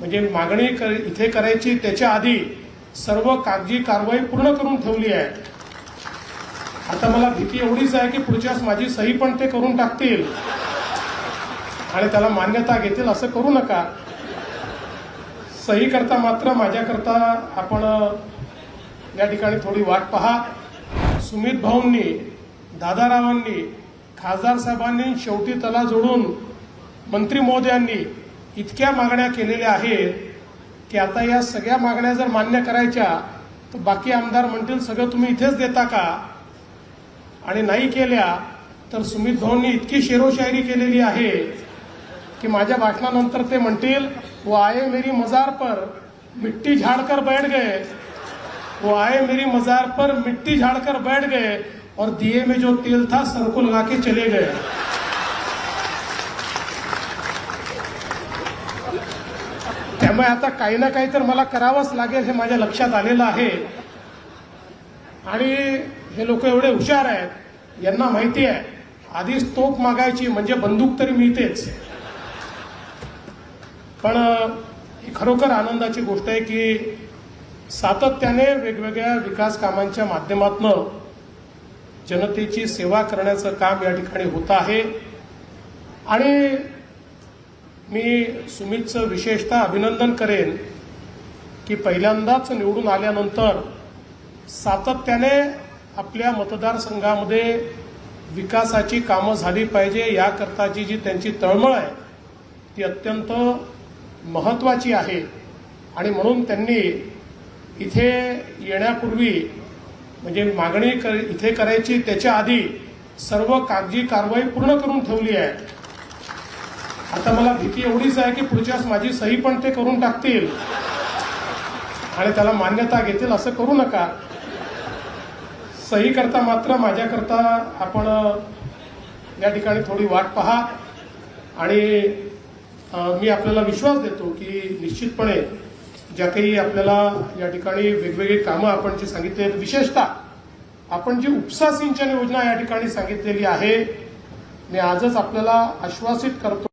म्हणजे मागणी कर- इथे करायची त्याच्या आधी सर्व कागदी कारवाई पूर्ण करून ठेवली आहे. आता मला भीती एवढीच आहे की पुढच्या माझी सही पण ते करून टाकतील. आणि त्याला मान्यता घेतील असं करू नका. सही करता मात्र माझ्याकरता आपण या ठिकाणी थोडी वाट पहा. सुमित भाऊंनी दादारावांनी खासदार साहेबांनी शेवटी तला जोडून मंत्री महोदयांनी इतक्या मागण्या केलेल्या आहेत की आता या सगळ्या मागण्या जर मान्य करायच्या तर बाकी आमदार म्हणतील सगळं तुम्ही इथेच देता का? आणि नाही केल्या तर सुमित भाऊंनी इतकी शेरोशायरी केलेली आहे की माझ्या भाषणानंतर ते म्हणतील वो आए मेरी मजार पर मिट्टी झाड़कर बैठ गए. वो आए मेरी मजार पर मिट्टी झाड़कर बैठ गए और दिए में जो तेल था सर को लगा के चले गए। त्यामुळे आता काही ना काही तर मला करावंच लागेल हे माझ्या लक्षात आलेलं आहे. आणि हे लोक एवढे हुशार आहेत यांना माहिती आहे आधीच तोफ मागायची म्हणजे बंदूक तरी मिळतेच. पण ही खरोखर आनंदाची गोष्ट आहे की सातत्याने वेगवेगळ्या विकास कामांच्या माध्यमातून जनतेची सेवा करण्याचं काम या ठिकाणी होत आहे. आणि मी सुमितचं विशेषतः अभिनंदन करेन की पहिल्यांदाच निवडून आल्यानंतर सातत्याने आपल्या मतदारसंघामध्ये विकासाची कामं झाली पाहिजे याकरताची जी त्यांची तळमळ आहे ती अत्यंत महत्वाची आहे. आणि म्हणून त्यांनी इथे येण्यापूर्वी म्हणजे मागणी कर इथे करायची त्याच्या आधी सर्व कागजी कारवाई पूर्ण करून ठेवली आहे. आता मला भीती एवढीच आहे की पुढच्या वेळेस माझी सही पण ते करून टाकतील. आणि त्याला मान्यता घेतील असं करू नका. सही करता मात्र माझ्याकरता आपण या ठिकाणी थोडी वाट पहा. आणि मी आपल्याला विश्वास देतो की निश्चितपणे ज्या काही आपल्याला या ठिकाणी वेगवेगळी कामं आपण जी सांगितली आहेत विशेषतः आपण जी उपसा सिंचन योजना या ठिकाणी सांगितलेली आहे मी आजच आपल्याला आश्वासित करतो.